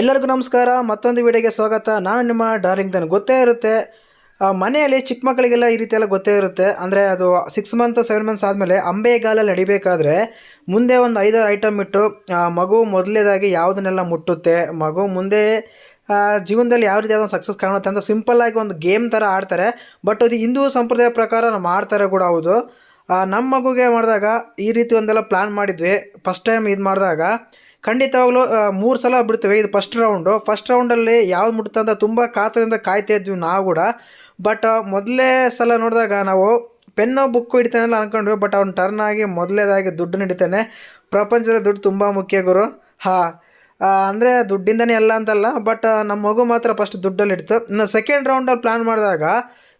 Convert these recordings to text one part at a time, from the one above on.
ಎಲ್ಲರಿಗೂ ನಮಸ್ಕಾರ, ಮತ್ತೊಂದು ವಿಡಿಯೋಗೆ ಸ್ವಾಗತ. ನಾನು ನಿಮ್ಮ ಡಾರ್ಲಿಂಗ್ ತನ್. ಗೊತ್ತೇ ಇರುತ್ತೆ ಮನೆಯಲ್ಲಿ ಚಿಕ್ಕ ಮಕ್ಕಳಿಗೆಲ್ಲ ಈ ರೀತಿ ಎಲ್ಲ ಗೊತ್ತೇ ಇರುತ್ತೆ. ಅಂದರೆ ಅದು ಸಿಕ್ಸ್ ಮಂತ್ ಸೆವೆನ್ ಮಂತ್ಸ್ ಆದಮೇಲೆ ಅಂಬೆಗಾಲಲ್ಲಿ ನಡಿಬೇಕಾದ್ರೆ ಮುಂದೆ ಒಂದು ಐದಾರು ಐಟಮ್ ಇಟ್ಟು ಮಗು ಮೊದಲೇದಾಗಿ ಯಾವುದನ್ನೆಲ್ಲ ಮುಟ್ಟುತ್ತೆ, ಮಗು ಮುಂದೆ ಜೀವನದಲ್ಲಿ ಯಾವ ರೀತಿ ಒಂದು ಸಕ್ಸಸ್ ಕಾಣುತ್ತೆ ಅಂತ ಸಿಂಪಲ್ಲಾಗಿ ಒಂದು ಗೇಮ್ ಥರ ಆಡ್ತಾರೆ. ಬಟ್ ಅದು ಹಿಂದೂ ಸಂಪ್ರದಾಯ ಪ್ರಕಾರ ನಾವು ಆಡ್ತಾರೆ ಕೂಡ ಹೌದು. ನಮ್ಮ ಮಗುಗೆ ಮಾಡಿದಾಗ ಈ ರೀತಿ ಒಂದೆಲ್ಲ ಪ್ಲ್ಯಾನ್ ಮಾಡಿದ್ವಿ. ಫಸ್ಟ್ ಟೈಮ್ ಇದು ಮಾಡಿದಾಗ ಖಂಡಿತವಾಗ್ಲೂ ಮೂರು ಸಲ ಬಿಡ್ತೇವೆ. ಇದು ಫಸ್ಟ್ ರೌಂಡು ಫಸ್ಟ್ ರೌಂಡಲ್ಲಿ ಯಾವ್ದು ಮುಡುತ್ತೆ ಅಂತ ತುಂಬ ಕಾತರದಿಂದ ಕಾಯ್ತಾ ಇದ್ವಿ ನಾವು ಕೂಡ. ಬಟ್ ಮೊದಲೇ ಸಲ ನೋಡಿದಾಗ ನಾವು ಪೆನ್ನು ಬುಕ್ಕು ಹಿಡಿತಾನೆಲ್ಲ ಅಂದ್ಕೊಂಡ್ವಿ ಬಟ್ ಅವ್ನು ಟರ್ನ್ ಆಗಿ ಮೊದಲೇದಾಗಿ ದುಡ್ಡು ಹಿಡಿತಾನೆ. ಪ್ರಪಂಚದಲ್ಲಿ ದುಡ್ಡು ತುಂಬ ಮುಖ್ಯ ಗುರು. ಹಾಂ ಅಂದರೆ ದುಡ್ಡಿಂದನೇ ಎಲ್ಲ ಅಂತಲ್ಲ. ಬಟ್ ನಮ್ಮ ಮಗು ಮಾತ್ರ ಫಸ್ಟ್ ದುಡ್ಡಲ್ಲಿ ಇಡ್ತು ಇನ್ನು ಸೆಕೆಂಡ್ ರೌಂಡಲ್ಲಿ ಪ್ಲ್ಯಾನ್ ಮಾಡಿದಾಗ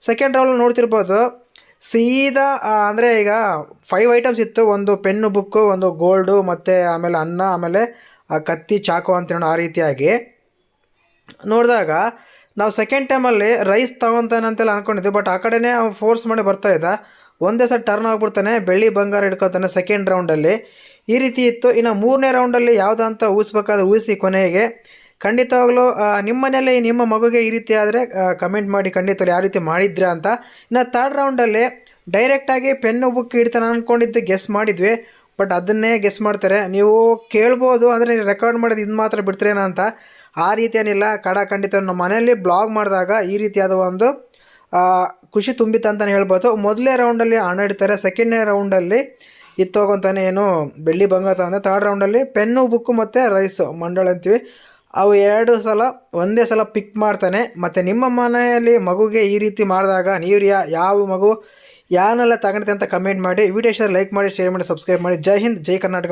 ಸೆಕೆಂಡ್ ರೌಂಡಲ್ಲಿ ನೋಡ್ತಿರ್ಬೋದು. ಸೀದಾ ಅಂದರೆ ಈಗ ಫೈವ್ ಐಟಮ್ಸ್ ಇತ್ತು. ಒಂದು ಪೆನ್ನು ಬುಕ್ಕು ಒಂದು ಗೋಲ್ಡು ಮತ್ತು ಆಮೇಲೆ ಅನ್ನ, ಆಮೇಲೆ ಕತ್ತಿ, ಚಾಕು ಅಂತ ಆ ರೀತಿಯಾಗಿ. ನೋಡಿದಾಗ ನಾವು ಸೆಕೆಂಡ್ ಟೈಮಲ್ಲಿ ರೈಸ್ ತಗೊತಾನೆ ಅಂತೆಲ್ಲ ಅಂದ್ಕೊಂಡಿದ್ವಿ ಬಟ್ ಆ ಕಡೆನೇ ಅವ್ನು ಫೋರ್ಸ್ ಮಾಡಿ ಬರ್ತಾ ಇದ್ದ. ಒಂದೇ ಸಲ ಟರ್ನ್ ಆಗಿಬಿಡ್ತಾನೆ, ಬೆಳ್ಳಿ ಬಂಗಾರ ಹಿಡ್ಕೊತಾನೆ ಸೆಕೆಂಡ್ ರೌಂಡಲ್ಲಿ ಈ ರೀತಿ ಇತ್ತು. ಇನ್ನು ಮೂರನೇ ರೌಂಡಲ್ಲಿ ಯಾವುದಂತ ಊಹಿಸ್ಬೇಕಾದ್ರೆ ಊಹಿಸಿ ಕೊನೆಗೆ ಖಂಡಿತವಾಗ್ಲೂ ನಿಮ್ಮನೆಯಲ್ಲಿ ನಿಮ್ಮ ಮಗುಗೆ ಈ ರೀತಿ ಆದರೆ ಕಮೆಂಟ್ ಮಾಡಿ ಖಂಡಿತವಾಗ್ಲೂ ಯಾವ ರೀತಿ ಮಾಡಿದ್ರಾ ಅಂತ. ಇನ್ನು ತರ್ಡ್ ರೌಂಡಲ್ಲಿ ಡೈರೆಕ್ಟಾಗಿ ಪೆನ್ನು ಬುಕ್ ಇಡ್ತಾನೆ ಅಂದ್ಕೊಂಡಿದ್ದು ಗೆಸ್ ಮಾಡಿದ್ವಿ. ಬಟ್ ಅದನ್ನೇ ಗೆಸ್ ಮಾಡ್ತಾರೆ. ನೀವು ಕೇಳ್ಬೋದು ಅಂದರೆ ರೆಕಾರ್ಡ್ ಮಾಡೋದು ಇದು ಮಾತ್ರ ಬಿಡ್ತೀರೇನೋ ಅಂತ. ಆ ರೀತಿ ಏನಿಲ್ಲ. ಕಡ ಖಂಡಿತ ನಮ್ಮ ಮನೆಯಲ್ಲಿ ಬ್ಲಾಗ್ ಮಾಡಿದಾಗ ಈ ರೀತಿಯಾದ ಒಂದು ಖುಷಿ ತುಂಬಿತ್ತು ಅಂತಲೇ ಹೇಳ್ಬೋದು. ಮೊದಲೇ ರೌಂಡಲ್ಲಿ ಹಣ ಇಡ್ತಾರೆ. ಸೆಕೆಂಡ್ನೇ ರೌಂಡಲ್ಲಿ ಇತ್ತೋಗಂತಾನೆ ತೊಗೊತಾನೆ ಏನು ಬೆಳ್ಳಿ ಬಂಗಾರ ತಗೊಂಡೆ ತರ್ಡ್ ರೌಂಡಲ್ಲಿ ಪೆನ್ನು ಬುಕ್ಕು ಮತ್ತು ರೈಸು ಮಂಡಳ ಅಂತೀವಿ. ಅವು ಎರಡು ಸಲ, ಒಂದೇ ಸಲ ಪಿಕ್ ಮಾಡ್ತಾನೆ. ಮತ್ತು ನಿಮ್ಮ ಮನೆಯಲ್ಲಿ ಮಗುಗೆ ಈ ರೀತಿ ಮಾಡಿದಾಗ ನೀವು ಯಾವ ಮಗು, ಯಾನೆಲ್ಲ ತಗೊಂಡಿದೆ ಅಂತ ಕಮೆಂಟ್ ಮಾಡಿ. ವಿಡಿಯೋ ಇಷ್ಟ ಲೈಕ್ ಮಾಡಿ ಶೇರ್ ಮಾಡಿ ಸಬ್ಸ್ಕ್ರೈಬ್ ಮಾಡಿ. ಜೈ ಹಿಂದ್, ಜೈ ಕರ್ನಾಟಕ.